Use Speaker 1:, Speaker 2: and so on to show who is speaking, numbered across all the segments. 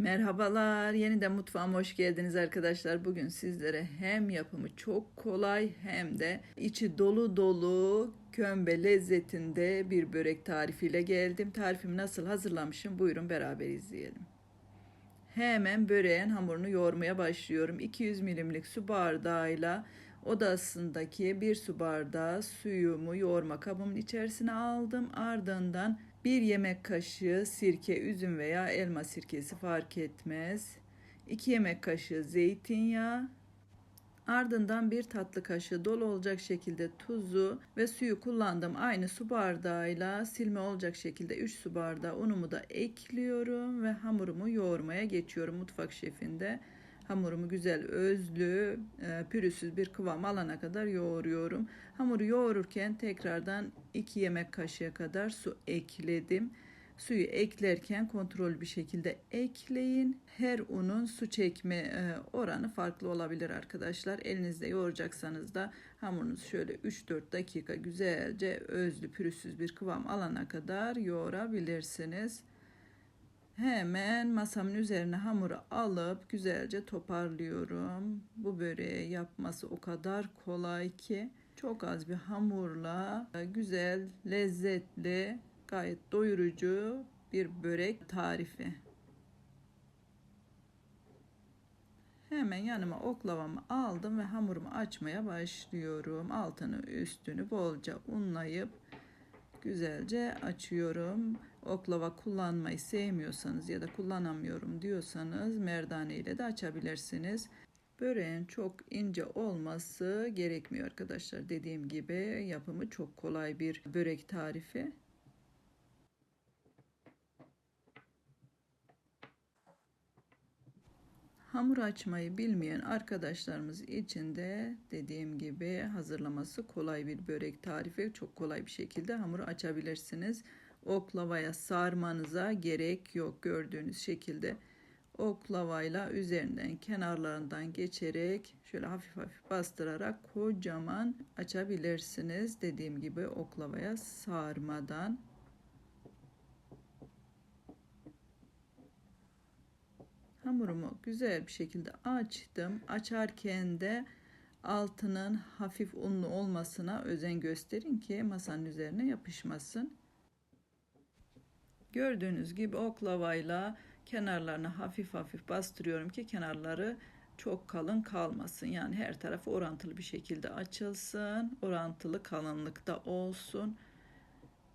Speaker 1: Merhabalar, yeniden mutfağıma hoş geldiniz arkadaşlar. Bugün sizlere hem yapımı çok kolay hem de içi dolu dolu kömbe lezzetinde bir börek tarifiyle geldim. Tarifimi nasıl hazırlamışım buyurun beraber izleyelim. Hemen böreğin hamurunu yoğurmaya başlıyorum. 200 milimlik su bardağıyla odasındaki bir su bardağı suyumu yoğurma kabımın içerisine aldım. Ardından bir yemek kaşığı sirke, üzüm veya elma sirkesi fark etmez. 2 yemek kaşığı zeytinyağı, Ardından bir tatlı kaşığı dolu olacak şekilde tuzu ve suyu kullandım. Aynı su bardağıyla silme olacak şekilde 3 su bardağı unumu da ekliyorum ve hamurumu yoğurmaya geçiyorum mutfak şefinde. Hamurumu güzel özlü, e, pürüzsüz bir kıvam alana kadar yoğuruyorum. Hamuru yoğururken tekrardan 2 yemek kaşığı kadar su ekledim. Suyu eklerken kontrol bir şekilde ekleyin. Her unun su çekme e, oranı farklı olabilir arkadaşlar. Elinizde yoğuracaksanız da hamurunuz şöyle 3-4 dakika güzelce özlü pürüzsüz bir kıvam alana kadar yoğurabilirsiniz. Hemen masamın üzerine hamuru alıp güzelce toparlıyorum. Bu böreği yapması o kadar kolay ki çok az bir hamurla güzel, lezzetli Gayet doyurucu bir börek tarifi. Hemen yanıma oklavamı aldım ve hamurumu açmaya başlıyorum. Altını üstünü bolca unlayıp güzelce açıyorum. Oklava kullanmayı sevmiyorsanız ya da kullanamıyorum diyorsanız merdane ile de açabilirsiniz. Böreğin çok ince olması gerekmiyor arkadaşlar. Dediğim gibi yapımı çok kolay bir börek tarifi. Hamur açmayı bilmeyen arkadaşlarımız için de dediğim gibi hazırlaması kolay bir börek tarifi. Çok kolay bir şekilde hamuru açabilirsiniz. Oklavaya sarmanıza gerek yok. Gördüğünüz şekilde oklavayla üzerinden kenarlarından geçerek şöyle hafif hafif bastırarak kocaman açabilirsiniz. Dediğim gibi oklavaya sarmadan Hamurumu güzel bir şekilde açtım. Açarken de altının hafif unlu olmasına özen gösterin ki masanın üzerine yapışmasın. Gördüğünüz gibi oklavayla kenarlarını hafif hafif bastırıyorum ki kenarları çok kalın kalmasın. Yani her tarafı orantılı bir şekilde açılsın. Orantılı kalınlıkta olsun.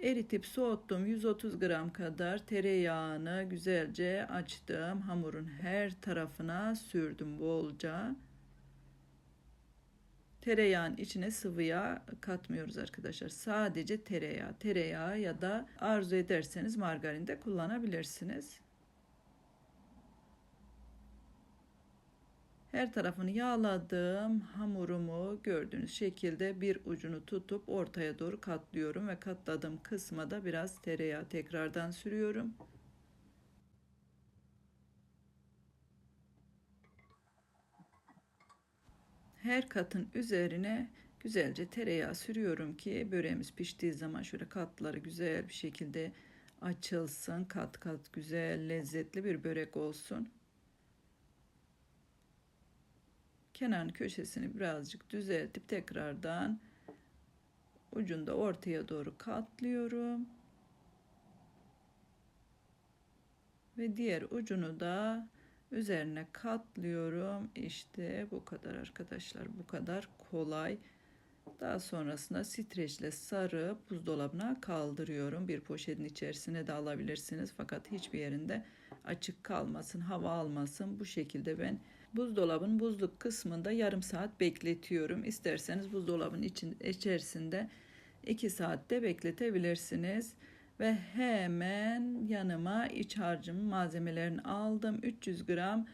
Speaker 1: Eritip soğuttum 130 gram kadar tereyağını güzelce açtım. Hamurun her tarafına sürdüm bolca. Tereyağın içine sıvı yağ katmıyoruz arkadaşlar. Sadece tereyağı, tereyağı ya da arzu ederseniz margarin de kullanabilirsiniz. Her tarafını yağladım. Hamurumu gördüğünüz şekilde bir ucunu tutup ortaya doğru katlıyorum ve katladığım kısma da biraz tereyağı tekrardan sürüyorum. Her katın üzerine güzelce tereyağı sürüyorum ki böreğimiz piştiği zaman şöyle katları güzel bir şekilde açılsın. Kat kat güzel lezzetli bir börek olsun. Kenar köşesini birazcık düzeltip tekrardan ucunda ortaya doğru katlıyorum. Ve diğer ucunu da üzerine katlıyorum. İşte bu kadar arkadaşlar. Bu kadar kolay. Daha sonrasında streçle sarıp buzdolabına kaldırıyorum. Bir poşetin içerisine de alabilirsiniz. Fakat hiçbir yerinde açık kalmasın, hava almasın. Bu şekilde ben buzdolabın buzluk kısmında yarım saat bekletiyorum. İsterseniz buzdolabın için, içerisinde 2 saatte bekletebilirsiniz. Ve hemen yanıma iç harcım malzemelerini aldım. 300 gram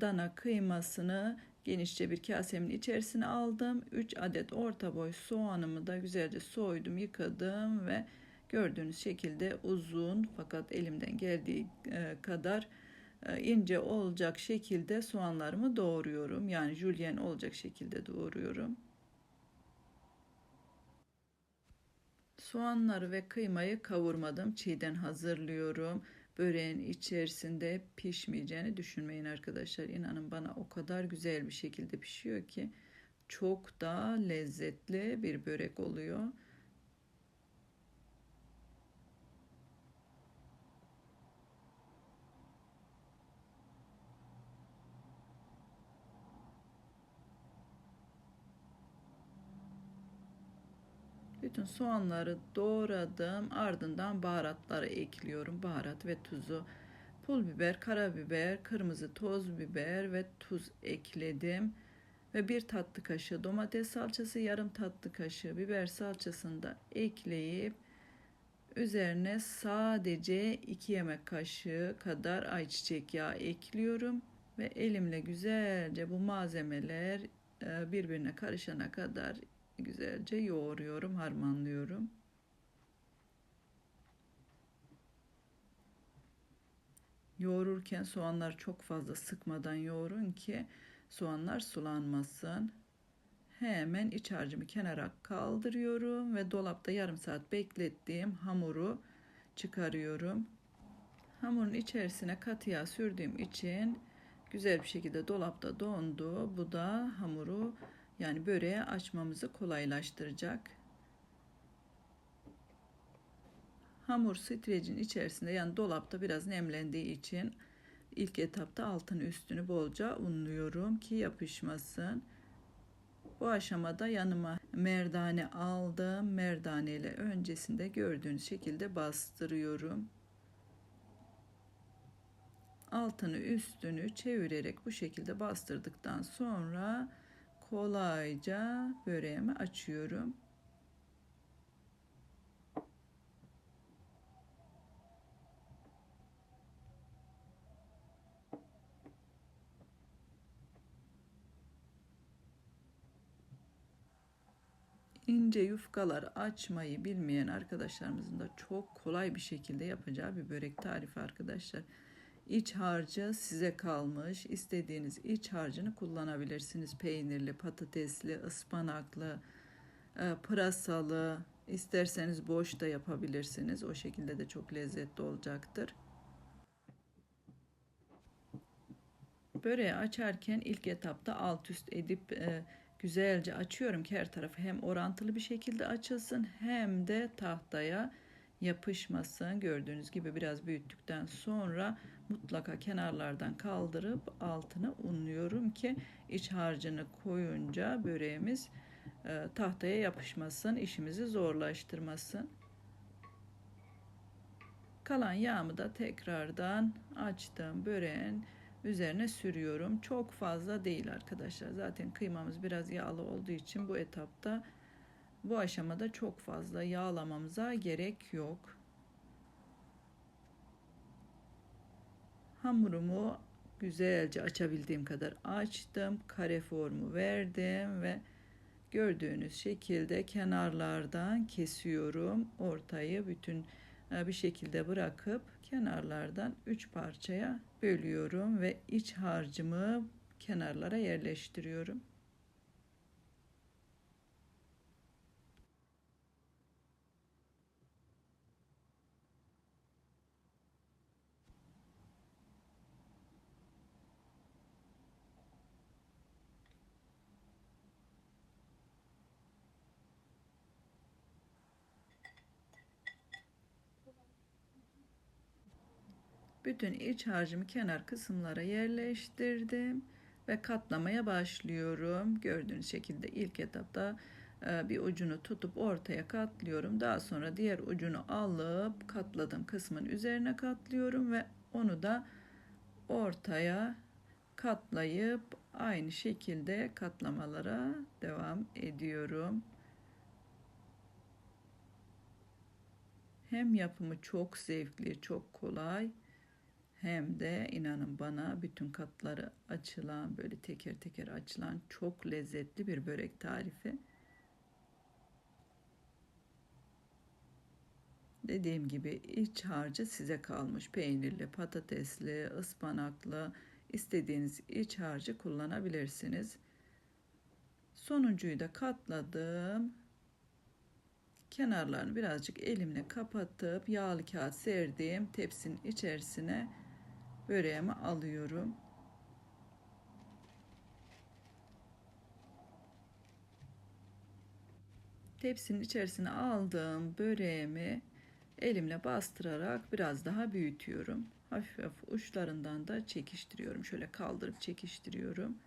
Speaker 1: dana kıymasını genişçe bir kasemin içerisine aldım. 3 adet orta boy soğanımı da güzelce soydum, yıkadım ve gördüğünüz şekilde uzun fakat elimden geldiği e, kadar ince olacak şekilde soğanlarımı doğruyorum. Yani jülyen olacak şekilde doğruyorum. Soğanları ve kıymayı kavurmadım. Çiğden hazırlıyorum. böreğin içerisinde pişmeyeceğini düşünmeyin arkadaşlar. İnanın bana o kadar güzel bir şekilde pişiyor ki çok da lezzetli bir börek oluyor. Bütün soğanları doğradım. Ardından baharatları ekliyorum. Baharat ve tuzu. Pul biber, karabiber, kırmızı toz biber ve tuz ekledim. Ve bir tatlı kaşığı domates salçası, yarım tatlı kaşığı biber salçasını da ekleyip üzerine sadece 2 yemek kaşığı kadar ayçiçek yağı ekliyorum. Ve elimle güzelce bu malzemeler e, birbirine karışana kadar güzelce yoğuruyorum, harmanlıyorum. Yoğururken soğanlar çok fazla sıkmadan yoğurun ki soğanlar sulanmasın. Hemen iç harcımı kenara kaldırıyorum ve dolapta yarım saat beklettiğim hamuru çıkarıyorum. Hamurun içerisine katı yağ sürdüğüm için güzel bir şekilde dolapta dondu. Bu da hamuru yani böreği açmamızı kolaylaştıracak. Hamur streçin içerisinde yani dolapta biraz nemlendiği için ilk etapta altını üstünü bolca unluyorum ki yapışmasın. Bu aşamada yanıma merdane aldım. Merdane ile öncesinde gördüğünüz şekilde bastırıyorum. Altını üstünü çevirerek bu şekilde bastırdıktan sonra kolayca böreğimi açıyorum. ince yufkalar açmayı bilmeyen arkadaşlarımızın da çok kolay bir şekilde yapacağı bir börek tarifi arkadaşlar. İç harcı size kalmış. İstediğiniz iç harcını kullanabilirsiniz. Peynirli, patatesli, ıspanaklı, e, pırasalı, isterseniz boş da yapabilirsiniz. O şekilde de çok lezzetli olacaktır. Böreği açarken ilk etapta alt üst edip e, güzelce açıyorum ki her tarafı hem orantılı bir şekilde açılsın hem de tahtaya yapışmasın. Gördüğünüz gibi biraz büyüttükten sonra mutlaka kenarlardan kaldırıp altını unluyorum ki iç harcını koyunca böreğimiz e, tahtaya yapışmasın, işimizi zorlaştırmasın. Kalan yağımı da tekrardan açtım böreğin üzerine sürüyorum. Çok fazla değil arkadaşlar. Zaten kıymamız biraz yağlı olduğu için bu etapta bu aşamada çok fazla yağlamamıza gerek yok. Hamurumu güzelce açabildiğim kadar açtım. Kare formu verdim ve gördüğünüz şekilde kenarlardan kesiyorum. Ortayı bütün e, bir şekilde bırakıp kenarlardan 3 parçaya bölüyorum ve iç harcımı kenarlara yerleştiriyorum. Bütün iç harcımı kenar kısımlara yerleştirdim ve katlamaya başlıyorum. Gördüğünüz şekilde ilk etapta e, bir ucunu tutup ortaya katlıyorum. Daha sonra diğer ucunu alıp katladığım kısmın üzerine katlıyorum ve onu da ortaya katlayıp aynı şekilde katlamalara devam ediyorum. Hem yapımı çok zevkli, çok kolay hem de inanın bana bütün katları açılan böyle teker teker açılan çok lezzetli bir börek tarifi. Dediğim gibi iç harcı size kalmış. Peynirli, patatesli, ıspanaklı istediğiniz iç harcı kullanabilirsiniz. Sonuncuyu da katladım. Kenarlarını birazcık elimle kapatıp yağlı kağıt serdiğim tepsinin içerisine böreğimi alıyorum. Tepsinin içerisine aldığım böreğimi elimle bastırarak biraz daha büyütüyorum. Hafif hafif uçlarından da çekiştiriyorum. Şöyle kaldırıp çekiştiriyorum.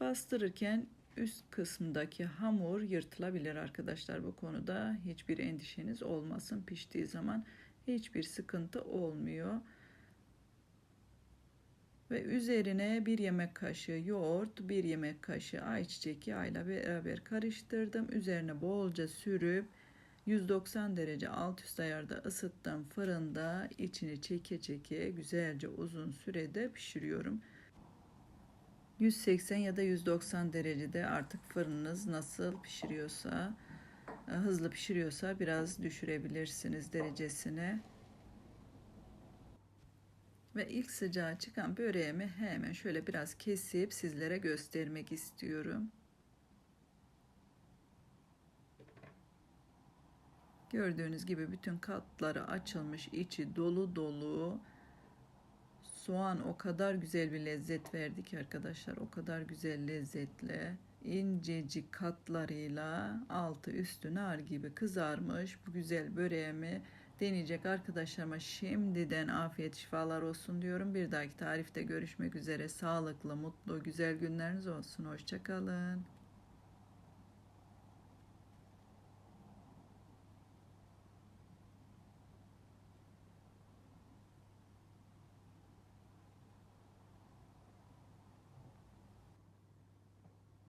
Speaker 1: Bastırırken üst kısmındaki hamur yırtılabilir arkadaşlar bu konuda. Hiçbir endişeniz olmasın. Piştiği zaman hiçbir sıkıntı olmuyor. Ve üzerine bir yemek kaşığı yoğurt, bir yemek kaşığı ayçiçek yağıyla beraber karıştırdım. Üzerine bolca sürüp 190 derece alt üst ayarda ısıttım fırında içini çeke çeke güzelce uzun sürede pişiriyorum. 180 ya da 190 derecede artık fırınınız nasıl pişiriyorsa hızlı pişiriyorsa biraz düşürebilirsiniz derecesine. Ve ilk sıcağı çıkan böreğimi hemen şöyle biraz kesip sizlere göstermek istiyorum. Gördüğünüz gibi bütün katları açılmış, içi dolu dolu. Soğan o kadar güzel bir lezzet verdi ki arkadaşlar. O kadar güzel lezzetli. İncecik katlarıyla altı üstü nar gibi kızarmış bu güzel böreğimi deneyecek arkadaşlarıma şimdiden afiyet şifalar olsun diyorum. Bir dahaki tarifte görüşmek üzere. Sağlıklı, mutlu, güzel günleriniz olsun. Hoşçakalın.